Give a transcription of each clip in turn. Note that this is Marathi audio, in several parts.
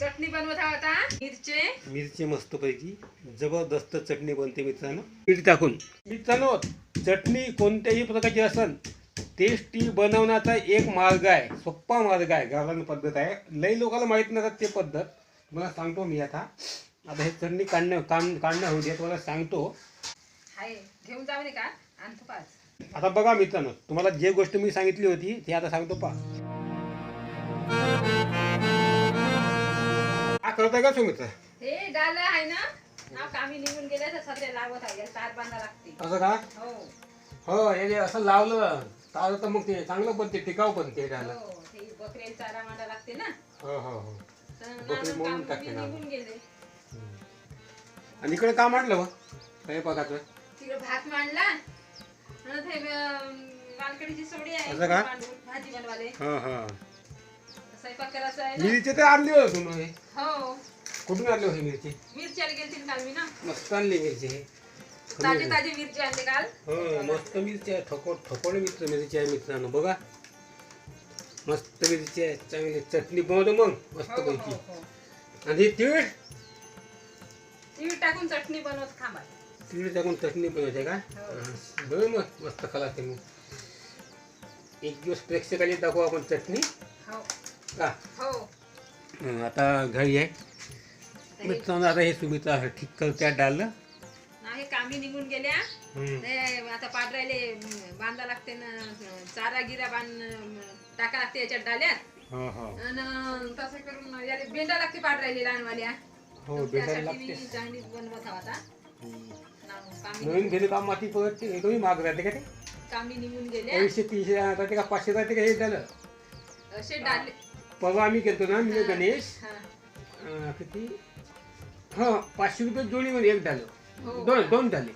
चटणी बनवत आहोत आता मिरचे? मिरची मस्तपैकी जबरदस्त चटणी बनते मित्रांनो. मीठ टाकून. मित्रांनो चटणी कोणत्याही प्रकारची असेल टेस्टी बनवण्याचा एक मार्ग आहे. सोप्पा मार्ग आहे. गावरान पद्धत आहे. लई लोकांना माहीत नसतात ते पद्धत. तुम्हाला सांगतो मी आता. आता हे चटणी काढणं काम काढणं होऊ दे. तुम्हाला सांगतो. हाय घेऊन जाऊ नये का आणतो पाच. आता बघा मित्रांनो तुम्हाला जे गोष्ट मी सांगितली होती ती आता सांगतो पा करताय का सुमित्र हे गालं आहे ना? कामी निघून गेले तर सध्या लावत आहे याला तार बांधा लागते. असं का? हो. हो हे जे असं लावलं तर तर मग ते चांगलं बनते टिकाऊ बनते त्याला हो ते बकऱ्याला चारा मांडा लागते ना? हो हो हो. तर बकरी नाना म्हणून कामी टाकते ना. निघून गेले. आणि इकडे का मांडलं मग? स्वयंपाकाचं तिकडे भात मांडला. आणि ते अं, वालकडीची सोडी आहे असं का? मांडून भाजी बनवाले हा हा. स्वयंपाक करायचा आहे ना? मिरची तर आणली हो तुम्ही हे. हो. कुठून आणली होती मिरची? मिरची गेलती काल मी ना. मस्त आणली मिरची हे. ताजी ताजी मिरची आणली काल. हो मस्त मिरची आहे. ठोकोड ठोकोड मित्र मिरची आहे मित्रांनो. बघा. मस्त मिरची आहे. चांगली चटणी बनवतो मग मस्त हो, हो, पैकी. हो. आणि ही तीळ? तीळ टाकून चटणी बनवत खांबा तीळ टाकून चटणी बनवायची का? हो. हा, बरं मग मस्त खाला ते मग एक दिवस प्रेक्षकाला दाखवू आपण चटणी. हो. का हो. हं, आता घरी आहे. तर हे- मित्रांनो आता हे सुमित्रा ठीक करत्या डाललं. नाही कामी निघून गेल्या. हं. ते आता पाडरायले बांधा लागते ना चारा गिरा बांध टाका लागते याच्यात डाल्यात. हो हो. आणि तसं करून याला बेंडा लागते पाडरायले लहानवाल्या. हो तर भेटायला त्यासाठी लागते. मी बनवत आहो आता. हं. ना- कामी नवीन गेले का माती पडते हे कमी महाग राहते का ते? कामी निघून गेल्या. ऐंशी तीनशे राहते का पाचशे राहते का हे झालं. असे डाले परवा आम्ही केलतो ना मी हा. गणेश. हा. अं, किती? हा पाचशे रुपये जोडीमध्ये एक हो. झालं दोन दोन झाले.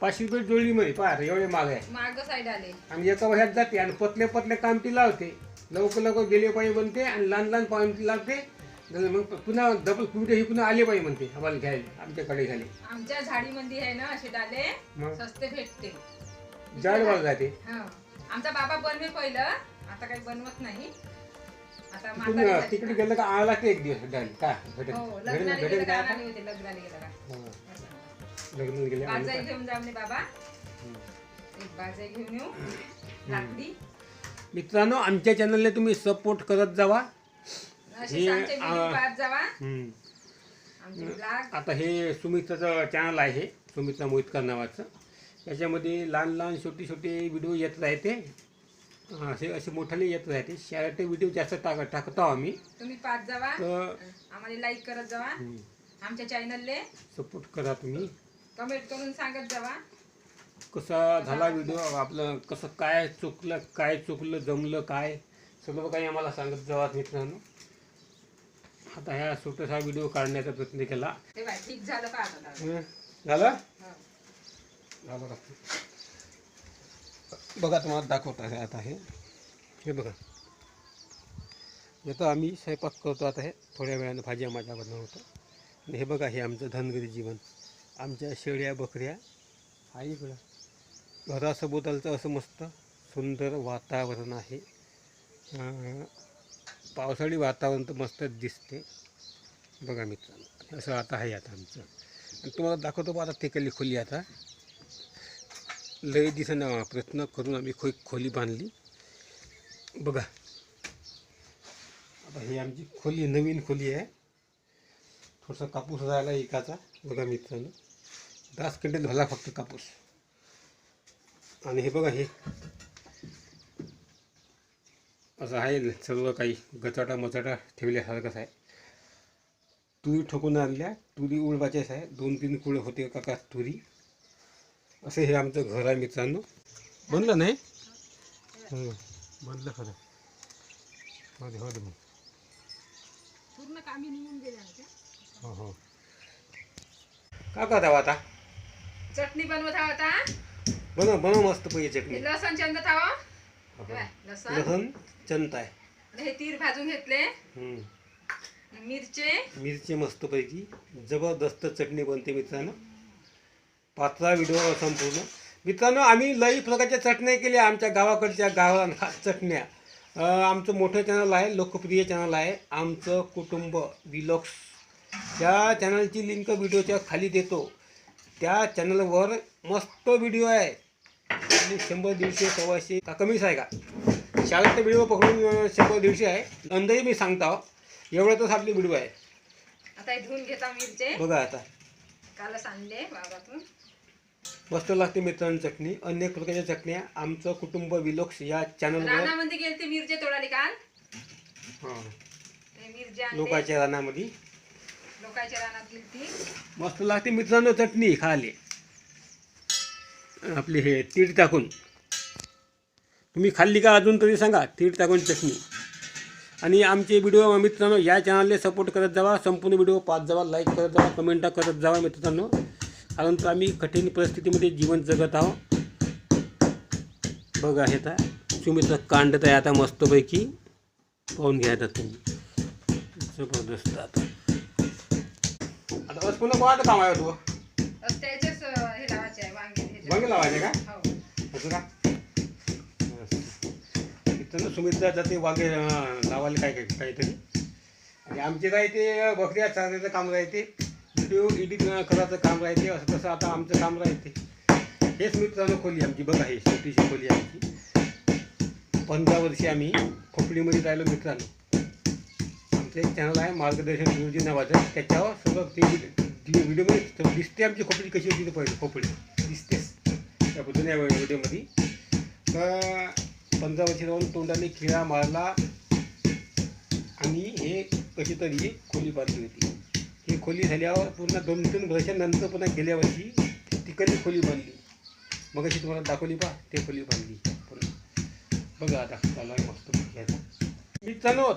पाचशे रुपये जोडीमध्ये पाहत एवढे आहे. माग साईड आले. आणि एका वह्यात जाते आणि पतले पतले कामटी लावते. लवकर लवकर गेले पाहिजे म्हणते आणि लहान लहान पाणी लावते नंतर मग पुन्हा डबल कुठे ही पुन्हा आले पाहिजे म्हणते. आम्हाला घ्यायला आमच्याकडे घ्यायला. आमच्या झाडीमध्ये आहे ना असे डाले. मग? भेटते. जाड वाळ जाते. हो. आमचा बाबा बनवे पहिलं. आता काही बनवत नाही. आता म्हातारी तिकडे. गेलं का आला की एक दिवस डाल का भेटेल हो भेटेल लग्नाला भेटेल गेलं का का? आता? आणायला होते लग्नाला गेलं का? हा, गेले? घेऊन बाबा. हम्म. एक बाजाई घेऊन येऊ. लाकडी मित्रांनो आमच्या चॅनलला तुम्ही सपोर्ट करत जावा. हे, आमचे व्हिडिओ आ- पाहत जावा. हम्म. आमचे ब्लॉग आता हे सुमित्राचं चॅनल आहे सुमित्रा मोहितकर नावाचं. त्याच्यामध्ये लहान लहान छोटे छोटे व्हिडिओ येत राहते. असे असे मोठाले येत राहते शॉर्ट व्हिडिओ जास्त टाक टाकतो आम्ही. तुम्ही पाहत जावा. तर आम्हाला लाईक करत जावा. आमच्या चॅनलले सपोर्ट करा तुम्ही. कमेंट करून सांगत जावा. कसा झाला व्हिडिओ आपलं कसं काय चुकलं काय चुकलं जमलं काय? सगळं काही आम्हाला सांगत जावा मित्रांनो. आता ह्या छोटासा व्हिडिओ काढण्याचा प्रयत्न केला. ठीक झालं का झालं? हो. झालं का? बघा तुम्हाला दाखवत आहे आता हे. हे बघा. येतो आम्ही स्वयंपाक करतो आता हे. थोड्या वेळानं भाज्या माझ्याकडनं बनवतो आणि हे बघा हे आमचं धनगरी जीवन. आमच्या शेळ्या बकऱ्या आहे इकडं. घरासभोवतालचं असं मस्त सुंदर वातावरण आहे. पावसाळी वातावरण तर मस्त दिसते. बघा मित्रांनो असं आता आहे आता आमचं. आणि तुम्हाला दाखवतो बा आता ते केली खोली आता. लय दिवसानं प्रयत्न करून आम्ही खो खोली बांधली. बघा. आता ही आमची खोली नवीन खोली आहे. थोडासा कापूस राहिला एकाचा. बघा मित्रांनो. दस क्विंटल झाला फक्त कापूस. आणि हे बघा हे. असं आहे सर्व काही गचाटा मचाटा ठेवल्यासारखंच आहे. तुरी ठोकून आणल्या. तुरी उळवाच्याच आहे. दोन तीन कुळ होते काका तुरी. असं हे आमचं घर आहे मित्रांनो. बनलं नाही? हं, बनलं खरं. हो दे हो मग. हो हो. का करता आता? चटणी बनवत आहो आता बनव बनव मस्त पैकी चटणी. हे लसण चंदत आहो. हो, हे हो. लसण. लसूण चंत आहे. हे तीर भाजून घेतले. हं. मिरचे. मिरची मस्तपैकी जबरदस्त चटणी बनते मित्रांनो. पाचवा व्हिडिओ संपूर्ण. मित्रांनो आम्ही लई प्रकारच्या चटण्या केल्या आमच्या गावाकडच्या गावाला चटण्या. आमचं मोठं चॅनल आहे लोकप्रिय चॅनल आहे. आमचं कुटुंब विलॉक्स त्या चॅनलची लिंक व्हिडिओच्या खाली देतो. त्या चॅनलवर मस्त व्हिडिओ आहे. आणि शंभर दीडशे सव्वाशे का कमीच आहे का? शाळेत व्हिडिओ पकडून शंभर दीडशे आहे. अंदाजे मी सांगतो एवढ्यातच आपली व्हिडिओ आहे. आता हे धुवून घेता मिरचे. बघा आता. कालच आणले वावरातून मस्त लागते मित्रांनो चटणी अनेक प्रकारच्या चटण्या आमचं कुटुंब विलोक्स या चॅनलवर रानामध्ये गेलते मिरचे तोडाले काल? हां. ते मिरचे आणले. लोकांच्या रानामध्ये. लोकांच्या रानात गेलती. मस्त लागते मित्रांनो चटणी खाले. आपली हे तीळ टाकून. तुम्ही खाल्ली का अजून तरी सांगा तीळ टाकून चटणी. आणि आमचे व्हिडिओ मित्रांनो या चॅनलला सपोर्ट करत जावा संपूर्ण व्हिडिओ पाहत जावा लाईक करत जावा कमेंटा करत जावा मित्रांनो. कारण तर आम्ही कठीण परिस्थितीमध्ये जीवन जगत आहोत. बघा हे आता सुमित्र कांडत आहे आता मस्तपैकी पाहून घ्या आता तुम्ही. जबरदस्त आता. आता बस पुन्हा कोणाचं काम आहे तू हे लावायचे आहे वांगे लावायचे. का? हो. असं का? इथं सुमित्रा जाते वांगे अं, लावायला काय काय काहीतरी. आणि आमचे काय ते बकऱ्या चालण्याचं काम राहते व्हिडिओ एडिट करायचं काम राहते असं तसं आता आमचं काम राहते. हेच मित्रांनो खोली आमची बघा हे छोटीशी खोली आमची. पंधरा वर्षी आम्ही खोपडीमध्ये राहिलो मित्रांनो. आमचं एक चॅनल आहे मार्गदर्शन गुरुजी नावाचं. त्याच्यावर सगळं ते व्हिडिओमध्ये दिसते. आमची खोपडी कशी होती ते पहिले खोपडी. दिसतेच त्याबद्दल या व्हिडिओमध्ये तर पंधरा वर्षी राहून तोंडाने खिळा मारला. आणि हे कशी तरी खोली बांधली होती. ही खोली झाल्यावर पूर्ण दोन तीन वर्षानंतर पुन्हा गेल्या वर्षी तिकडली खोली बांधली मग अशी तुम्हाला दाखवली पा ते खोली बांधली पुन्हा बघा आता चालू आहे मस्त घ्यायचा. मित्रांनो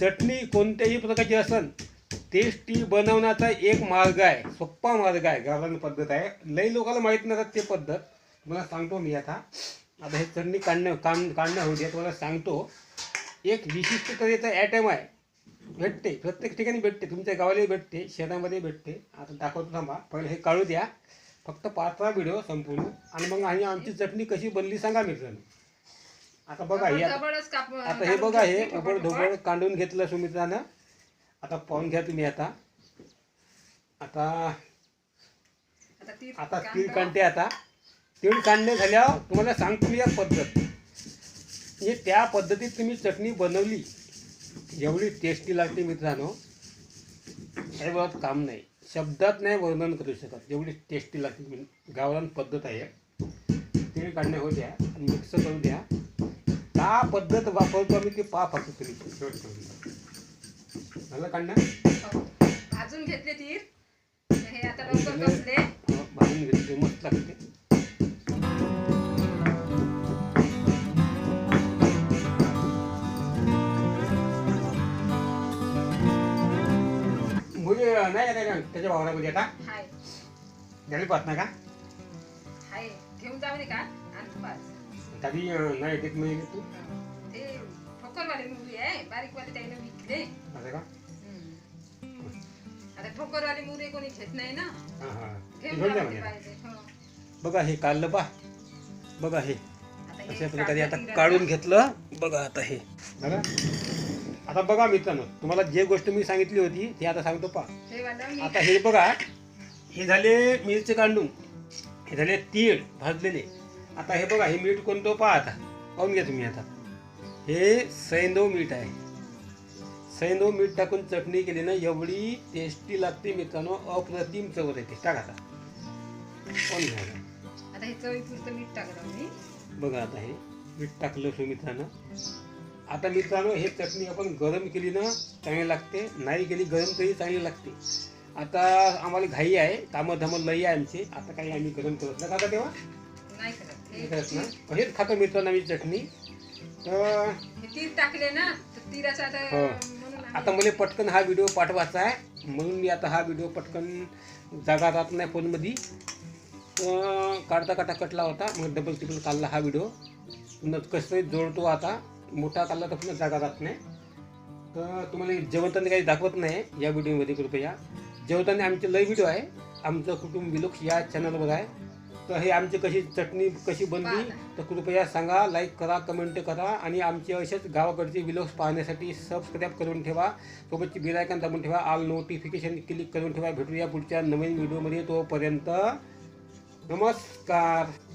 चटणी कोणत्याही प्रकारची असन टेस्टी बनवण्याचा एक मार्ग आहे सोप्पा मार्ग आहे गावरान पद्धत आहे. लई लोकांना माहीत नसतात ते पद्धत. मला सांगतो मी आता. आता हे चटणी काढणं काम काढणं होऊ द्या तुम्हाला सांगतो. एक विशिष्ट तऱ्हेचा ॲटम आहे. भेटते प्रत्येक ठिकाणी भेटते तुमच्या गावालाही भेटते शहरामध्ये भेटते. आता दाखवतो थांबा पहिले हे काढू द्या. फक्त पाचवा व्हिडिओ संपूर्ण. आणि मग आणि आमची चटणी कशी बनली सांगा मित्रांनो. आता बघा ही आता जबरच काप आता हे बघा हे उबड धोबड काढून घेतलं सुमित्रानं. आता पाहून घ्या तुम्ही आता. आता आता ती आता कांदा- तीळ काढते आता. तीळ काढणे झाल्यावर तुम्हाला सांगतो मी या पद्धत. म्हणजे त्या पद्धतीत तुम्ही चटणी बनवली. एवढी टेस्टी लागते मित्रांनो. हे काम नाही. शब्दात नाही वर्णन करू शकत. एवढी टेस्टी लागते. गावरान पद्धत आहे. तीळ काढणे होऊ द्या आणि मिक्स करू द्या. का पद्धत वापरतो आम्ही ते पहा फक्त तुम्ही. शेवट करून. झालं काढणं? हो. भाजून घेतले तीर हे आता लवकर हो, भाजून घेतले. मस्त लागते. नाही का त्या- त्याच्या वावरामध्ये आता हाय. झाली पाहत ना का? हाय. घेऊन जाऊ दे का? आणि बस. कधी अं, नाही येत मी तू. ते ठोकरवाले मुली आहे. बारीकवाले त्याने विकले. असं का? हम्म. आता ठोकरवाले मुले कोणी घेत नाही ना? हां हां. ते घेऊन घेऊन जा जाऊ म्हणजे पाहिजे. हो. बघा हे काढलं पा बघा हे. आता हे अशा प्रकारे आता काढून घेतलं. बघा आता हे. बघा आता बघा मित्रांनो तुम्हाला जे गोष्ट मी सांगितली होती ती आता सांगतो पा आता हे बघा हे झाले मिरचे काढून हे झाले तीळ भाजलेले. आता हे बघा हे मीठ कोणतं पहा आता. पाहून घ्या तुम्ही आता. हे सैंदव मीठ आहे. सैंदव मीठ टाकून चटणी केली ना एवढी टेस्टी लागते मित्रांनो अप्रतिम चव येते टाका आता. पाहून घ्या आता. हे चवीपुरतं मीठ टाकलं बघा आता हे मीठ टाकलं मित्रांनो. आता मित्रांनो हे चटणी आपण गरम केली ना चांगली लागते. नाही केली गरम तरी चांगली लागते. आता आम्हाला घाई आहे. कामं धामं लई आहे आमची. आता काही आम्ही गरम करत नाही. आता तेव्हा? नाही करत. ना? हेच खातो मित्रांनो आम्ही चटणी. तर तीर टाकले ना तर तीराचा आता हो. आता मला पटकन हा व्हिडिओ पाठवायचा आहे. म्हणून मी आता हा व्हिडिओ पटकन जागा राहत नाही फोनमध्ये. काढता काढता कटला होता. मग डबल टिबल काढला हा व्हिडिओ. कसं जोडतो आता. मोठा काढला तर पुन्हा जागा राहत नाही. तर तुम्हाला जेवताना काही दाखवत नाही या व्हिडिओमध्ये कृपया. जेवताना आमचे लय व्हिडिओ आहे. आमचं कुटुंब विलोक या चॅनलवर आहे. तर हे आमची कशी चटणी कशी बनली. तर कृपया सांगा लाईक करा कमेंट करा आणि आमचे असेच गावाकडचे व्हिडिओज पाहण्यासाठी सबस्क्राईब करून ठेवा. सोबतची बिलायकन दाबून ठेवा. ऑल नोटिफिकेशन क्लिक करून ठेवा. भेटूया पुढच्या नवीन व्हिडिओमध्ये तोपर्यंत. नमस्कार.